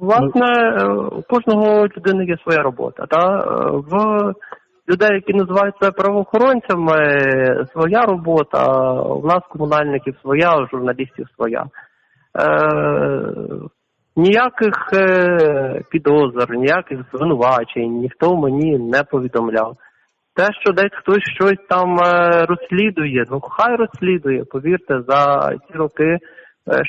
Власне, е, у кожного людини є своя робота. Та? Е, В людей, які називаються правоохоронцями, своя робота, у нас комунальників своя, у журналістів своя. Е, ніяких е, підозр, ніяких звинувачень ніхто мені не повідомляв. Те, що десь хтось щось там розслідує, ну хай розслідує. Повірте, за ці роки,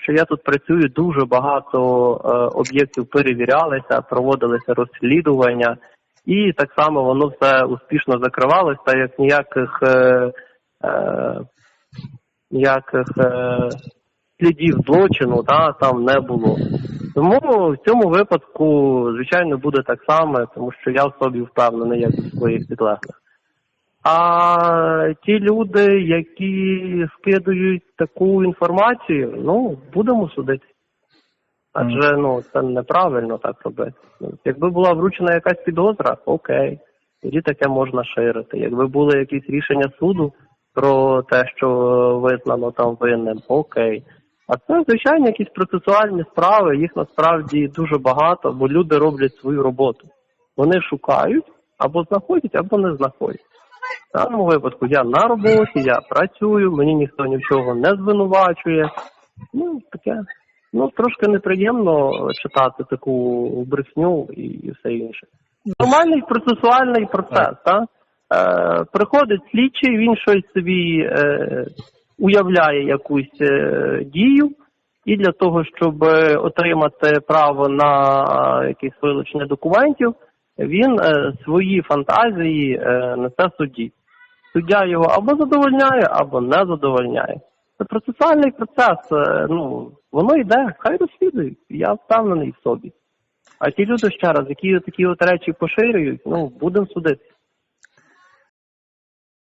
що я тут працюю, дуже багато е, об'єктів перевірялися, проводилися розслідування, і так само воно все успішно закривалося, так як ніяких е, е, ніяких е, слідів злочину та, там не було. Тому в цьому випадку, звичайно, буде так само, тому що я в собі впевнений, як у своїх підлеглих. А ті люди, які скидують таку інформацію, ну будемо судити. Адже ну це неправильно так робити. Якби була вручена якась підозра, окей, тоді таке можна ширити. Якби були якісь рішення суду про те, що визнано там винним, окей. А це звичайно якісь процесуальні справи, їх насправді дуже багато, бо люди роблять свою роботу. Вони шукають або знаходять, або не знаходять. Даному випадку я на роботі, я працюю, мені ніхто ні в чого не звинувачує. Ну, таке. Ну, трошки неприємно читати таку брехню і, все інше. Нормальний процесуальний процес, так? Е, приходить слідчий, він щось собі е, уявляє якусь е, дію, і для того, щоб е, отримати право на е, якесь вилучення документів, він е, свої фантазії е, несе судді. Суддя його або задовольняє, або не задовольняє. Це процесуальний процес. е, Ну воно йде, хай розслідують. Я впевнений в собі. А ті люди ще раз, які такі от речі поширюють, ну будемо судити.